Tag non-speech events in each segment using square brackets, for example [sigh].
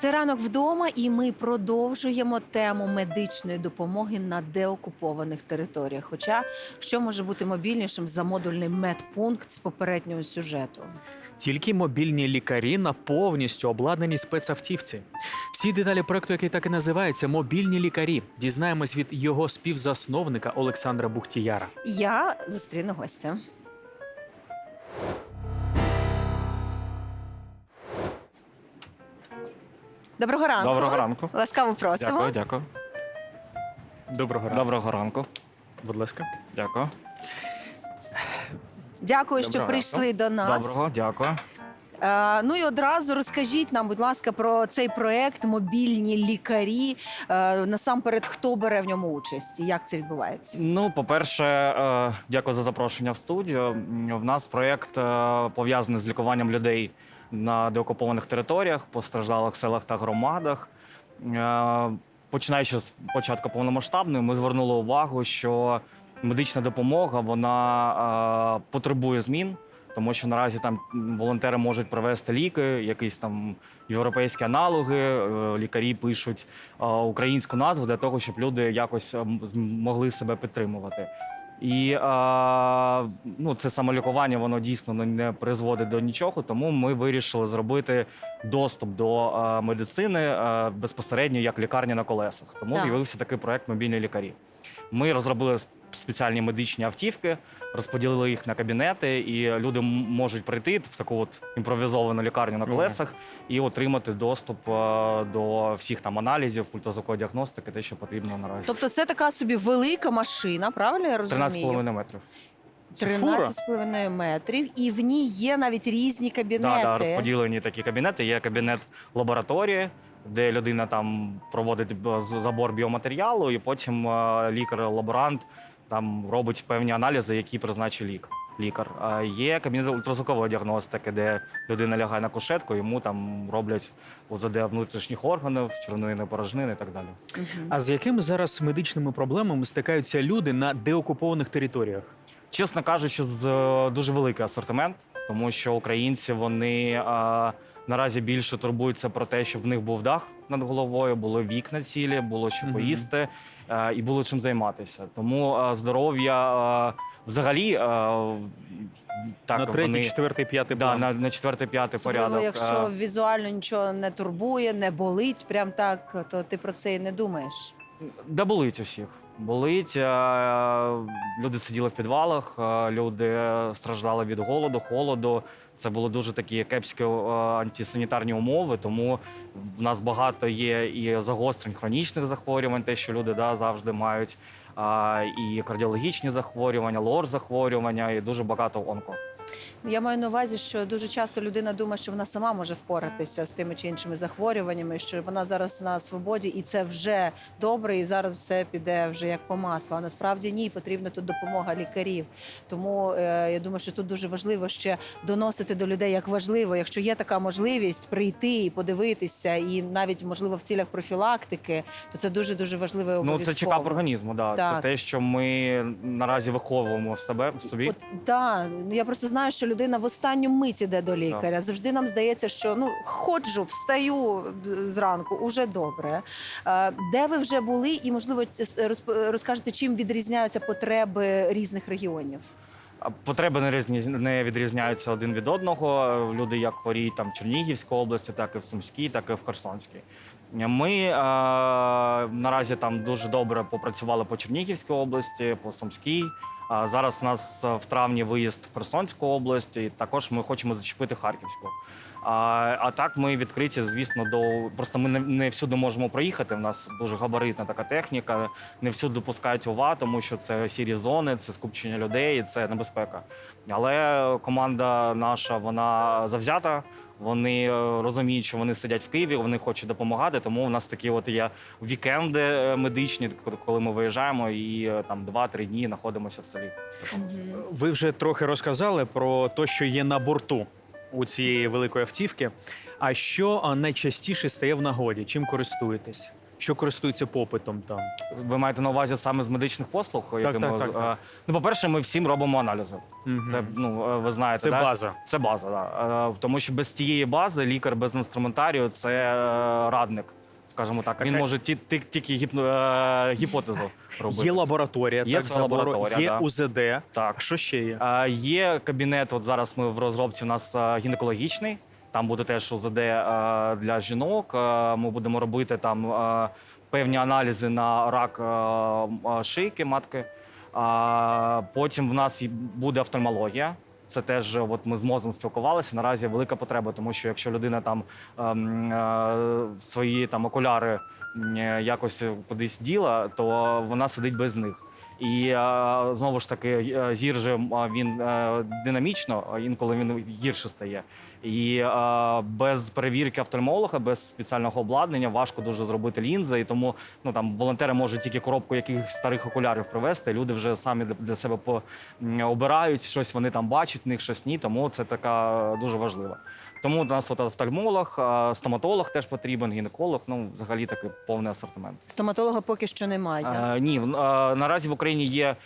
Це ранок вдома, і ми продовжуємо тему медичної допомоги на деокупованих територіях. Хоча що може бути мобільнішим за модульний медпункт з попереднього сюжету? Тільки мобільні лікарі на повністю обладнаній спецавтівці. Всі деталі проекту, який так і називається Мобільні лікарі. Дізнаємось від його співзасновника Олександра Бухтіяра. Я зустріну гостя. Доброго ранку. Доброго ранку. Ласкаво просимо. Дякую, дякую. Доброго ранку. Доброго ранку. Будь ласка. Дякую. Дякую, що Доброго прийшли до нас. Доброго, дякую. Е, ну і одразу розкажіть нам, будь ласка, про цей проект мобільні лікарі. Е, насамперед, хто бере в ньому участь і як це відбувається? Ну, по-перше, е, дякую за запрошення в студію. В нас проєкт е, пов'язаний з лікуванням людей на деокупованих територіях, постраждалих селах та громадах. Е, Починаючи з початку повномасштабної, ми звернули увагу, що медична допомога вона е, потребує змін. Тому що наразі там волонтери можуть привезти ліки, якісь там європейські аналоги. е, Лікарі пишуть українську назву для того, щоб люди якось е, м- змогли себе підтримувати. І е, ну, це самолікування, воно дійсно не- призводить до нічого. Тому ми вирішили зробити доступ до е, медицини е, безпосередньо як лікарня на колесах. Тому Так. з'явився такий проект Мобільні лікарі. Ми розробили спеціальні медичні автівки, розподілили їх на кабінети, і люди можуть прийти в таку от імпровізовану лікарню на колесах і отримати доступ е, до всіх там аналізів, ультразвукової діагностики, те, що потрібно наразі. Тобто, це така собі велика машина, правильно я розумію? 13,5 метрів. Це фура? 13,5 метрів, і в ній є навіть різні кабінети. Да, да, розподілені такі кабінети. Є кабінет лабораторії, де людина там проводить б- з- забор біоматеріалу, і потім е, лікар-лаборант там робить певні аналізи, які призначить лік. Лікар. Є кабінет ультразвукової діагностики, де людина лягає на кушетку, йому там роблять УЗД внутрішніх органів, червоної порожнини і так далі. А з якими зараз медичними проблемами стикаються люди на деокупованих територіях? Чесно кажучи, з е, дуже великий асортимент, тому що українці вони е, наразі більше турбуються про те, щоб в них був дах над головою, були вікна цілі, було що поїсти е, і було чим займатися. Тому е, здоров'я е, взагалі е, так на третій, вони четвертий, п'ятий да, план. на, на четвертий, п'ятий Особливо, порядок. якщо Е, візуально нічого не турбує, не болить, прям так, то ти про це і не думаєш. Да болить усіх. Болить. е, Люди сиділи в підвалах, е, люди страждали від голоду, холоду. Це були дуже такі кепські е, антисанітарні умови, тому в нас багато є і загострень хронічних захворювань, те, що люди да, завжди мають, і кардіологічні захворювання, лор захворювання, і дуже багато онко. Я маю на увазі, що дуже часто людина думає, що вона сама може впоратися з тими чи іншими захворюваннями, що вона зараз на свободі, і це вже добре, і зараз все піде вже як по маслу. А насправді ні, потрібна тут допомога лікарів. Тому е, я думаю, що тут дуже важливо ще доносити до людей, як важливо, якщо є така можливість прийти і подивитися, і навіть можливо в цілях профілактики, то це дуже дуже важливо. і Ну, це чекап організму, да. Так. це те, що ми наразі виховуємо в себе в собі. От да, ну, я просто знаю, що людина в останню мить іде до лікаря. Завжди нам здається, що ну ходжу, встаю зранку, уже добре. Е, Де ви вже були, і можливо розкажете, чим відрізняються потреби різних регіонів? Потреби не різні не відрізняються один від одного. Люди як хворіють там в Чернігівській області, так і в Сумській, так і в Херсонській. Ми е, наразі там дуже добре попрацювали по Чернігівській області, по Сумській. А зараз у нас е, в травні виїзд в Херсонську область, і також ми хочемо зачепити Харківську. А, а так ми відкриті, звісно, до просто ми не, не всюди можемо проїхати. У нас дуже габаритна така техніка. Не всюди пускають ОВА, тому що це сірі зони, це скупчення людей, це небезпека. Але команда наша вона завзята. Вони е, розуміють, що вони сидять в Києві, вони хочуть допомагати. Тому у нас такі от є вікенди е, медичні, коли ми виїжджаємо і е, там 2-3 дні знаходимося в селі. Ви вже трохи розказали про те, що є на борту у цієї великої автівки. А що найчастіше стає в нагоді? Чим користуєтесь? Що користуються попитом там. Ви маєте на увазі саме з медичних послуг? якими- так, так, так. е, Ну, по-перше, ми всім робимо аналізи. Мгм. Це ну е, ви знаєте, Це да? база. Це база, да. Е, тому що без цієї бази лікар без інструментарію це радник. Скажімо так, він Така- може ті, ті, тільки гіпно, е, гіпотезу [laughs] робити. Є лабораторія, Є так, лабораторія, є да. УЗД. Так. Що ще є? Е, Є кабінет. От зараз ми в розробці. У нас гінекологічний. Там буде теж УЗД е, для жінок. Е, Ми будемо робити там е, певні аналізи на рак шийки, матки. Потім в нас буде офтальмологія. Це теж от ми з мозом спілкувалися. Наразі велика потреба, тому що якщо людина там ем, е, свої там окуляри якось кудись діла, то вона сидить без них. І знову ж таки, зір же він динамічно, інколи він гірше стає. І е, без перевірки офтальмолога, без спеціального обладнання важко дуже зробити лінзи. І тому ну там волонтери можуть тільки коробку якихось старих окулярів привезти. Люди вже самі для- себе по обирають щось. Вони там бачать в них щось ні. Тому це така дуже важливо. Тому у нас от офтальмолог, е, стоматолог теж потрібен, гінеколог. Ну взагалі такий повний асортимент. Стоматолога поки що немає. Е, ні, е, наразі в Україні є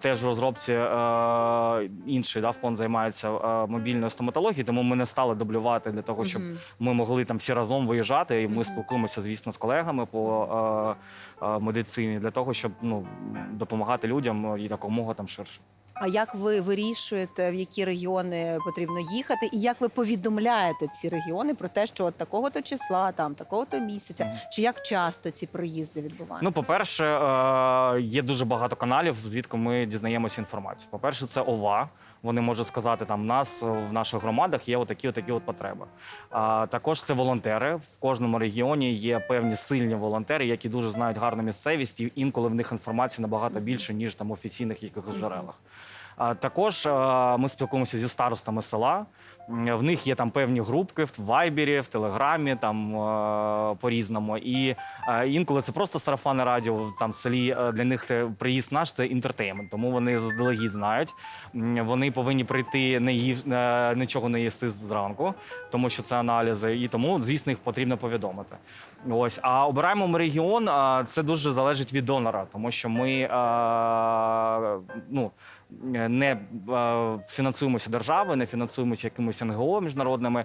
теж в розробці е, інший да, фонд займається е, мобільною стоматологією, тому ми не стали дублювати для того, щоб ми могли там всі разом виїжджати. І ми спілкуємося, звісно, з колегами по е, е, медицині для того, щоб ну, допомагати людям і якомога там ширше. А як ви вирішуєте, в які регіони потрібно їхати, і як ви повідомляєте ці регіони про те, що от такого-то числа, там такого-то місяця, mm. чи як часто ці проїзди відбуваються? Ну, по-перше, е, є дуже багато каналів, звідки ми дізнаємося інформацію. По-перше, це ОВА. Вони можуть сказати, там нас е, в наших громадах є отакі, отакі от потреби. А також це волонтери. В кожному регіоні є певні сильні волонтери, які дуже знають гарну місцевість, і інколи в них інформації набагато більше, ніж там офіційних якихось джерелах. Також ми спілкуємося зі старостами села. В них є там певні групки в Вайбері, в Телеграмі, там е, по-різному. І інколи це просто сарафанне радіо. Там в селі для них приїзд наш це інтертеймент. Тому вони заздалегідь знають. Вони повинні прийти не їв, нічого не їсти зранку, тому що це аналізи. І тому, звісно, їх потрібно повідомити. Ось, а обираємо ми регіон. Це дуже залежить від донора, тому що ми ну, не е, фінансуємося державою, не фінансуємося якимись НГО міжнародними.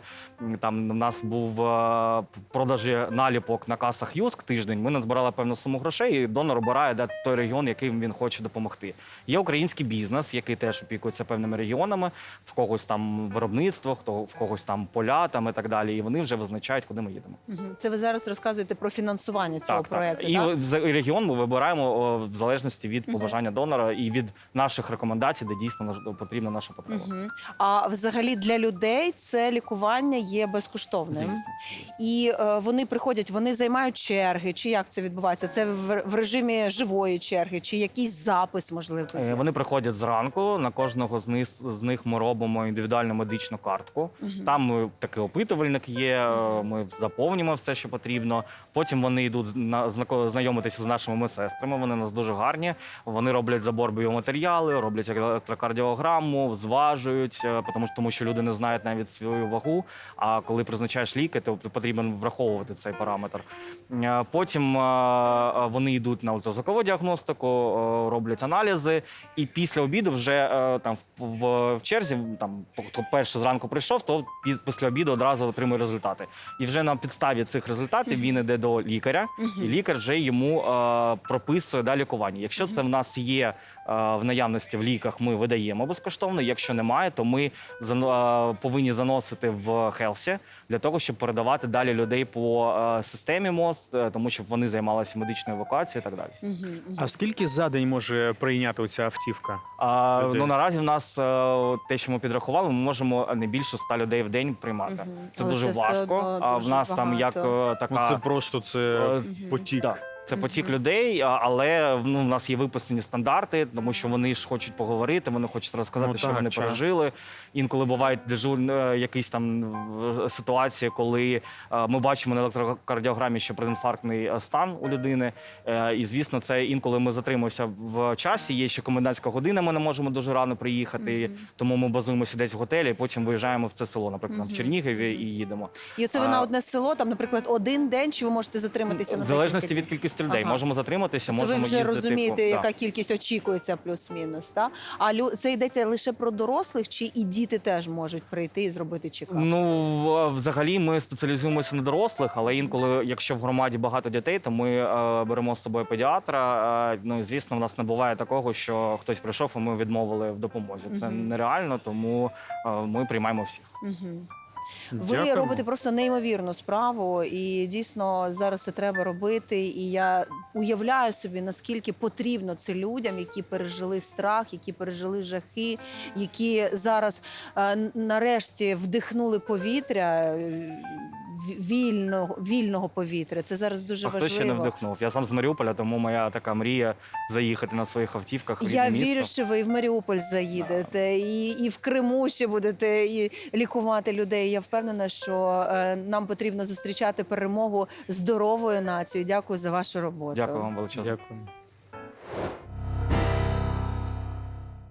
Там у нас був е, продажі наліпок на касах Юск тиждень. Ми назбирали певну суму грошей, і донор обирає де той регіон, яким він хоче допомогти. Є український бізнес, який теж опікується певними регіонами. В когось там виробництво, хто в когось там поля там і так далі. І вони вже визначають, куди ми їдемо. Це ви зараз розказуєте про фінансування цього проекту. І так? за- і регіон ми вибираємо в залежності від побажання донора і від наших рекомендацій, де дійсно потрібна наша потреба. Мгм. А взагалі для людей це лікування є безкоштовним. Звісно. І е, вони приходять, вони займають черги. Чи як це відбувається? Це в, в режимі живої черги, чи якийсь запис можливо? Е? Вони приходять зранку. На кожного з них з них ми робимо індивідуальну медичну картку. Мгм. Там е, такий опитувальник є. е, Ми заповнюємо все, що потрібно. Потім вони йдуть на знайомитися з нашими медсестрами. Вони у нас дуже гарні. Вони роблять забор біоматеріали, роблять електрокардіограму, зважують, е, тому що тому що люди не знають навіть свою вагу. А коли призначаєш ліки, то потрібно враховувати цей параметр. Е, Потім е, вони йдуть на ультразвукову діагностику, роблять аналізи, і після обіду вже там в, черзі, там хто перший зранку прийшов, то після обіду одразу отримує результати. І вже на підставі цих результатів він іде до лікаря, і лікар вже йому прописує да, лікування. Якщо це в нас є в наявності в ліках, ми видаємо безкоштовно. Якщо немає, то ми е, повинні заносити в Хелсі для того, щоб передавати далі людей по е, системі МОЗ, е, тому щоб вони займалися медичною евакуацією і так далі. А скільки за день може прийняти оця автівка? А, Людей. ну наразі в нас те, що ми підрахували, ми можемо не більше 100 людей в день приймати. Мгм. Це Але дуже все важко. одно а в нас там як така Ну це просто це потік. Да. Це потік людей, а- але ну, в нас є виписані стандарти, тому що вони ж хочуть поговорити, вони хочуть розказати, Ну, що так, вони ча. пережили. Інколи бувають дежур... е, якісь там в- ситуації, коли е, ми бачимо на електрокардіограмі, що предінфарктний е, стан у людини. Е, І звісно, це інколи ми затримуємося в часі. Є ще комендантська година, ми не можемо дуже рано приїхати. Мгм. Тому ми базуємося десь в готелі, потім виїжджаємо в це село, наприклад, там в Мгм. Чернігові, і їдемо. І оце ви А- на одне село, там, наприклад, один день, чи ви можете затриматися В на залежності від днів? Кількості людей Ага. можемо затриматися, То ви вже їздити розумієте, по- яка да. кількість очікується плюс-мінус. Та? А лю... це йдеться лише про дорослих, чи і діти теж можуть прийти і зробити чекап? Ну взагалі ми спеціалізуємося на дорослих, але інколи, якщо в громаді багато дітей, то ми е, беремо з собою педіатра. Е, ну звісно, в нас не буває такого, що хтось прийшов, і ми відмовили в допомозі. Це Мгм. нереально, тому е, ми приймаємо всіх. Угу. Ви Дякуємо. робите просто неймовірну справу, і дійсно зараз це треба робити. І я уявляю собі, наскільки потрібно це людям, які пережили страх, які пережили жахи, які зараз е, нарешті вдихнули повітря. Вільного вільного повітря. Це зараз дуже а хто важливо. ще не вдихнув? Я сам з Маріуполя, тому моя така мрія заїхати на своїх автівках. в Я рідне вірю, що ви і в Маріуполь заїдете, і, і в Криму ще будете і лікувати людей. Я впевнена, що е, нам потрібно зустрічати перемогу здоровою нацією. Дякую за вашу роботу. Дякую вам величезно. Дякую.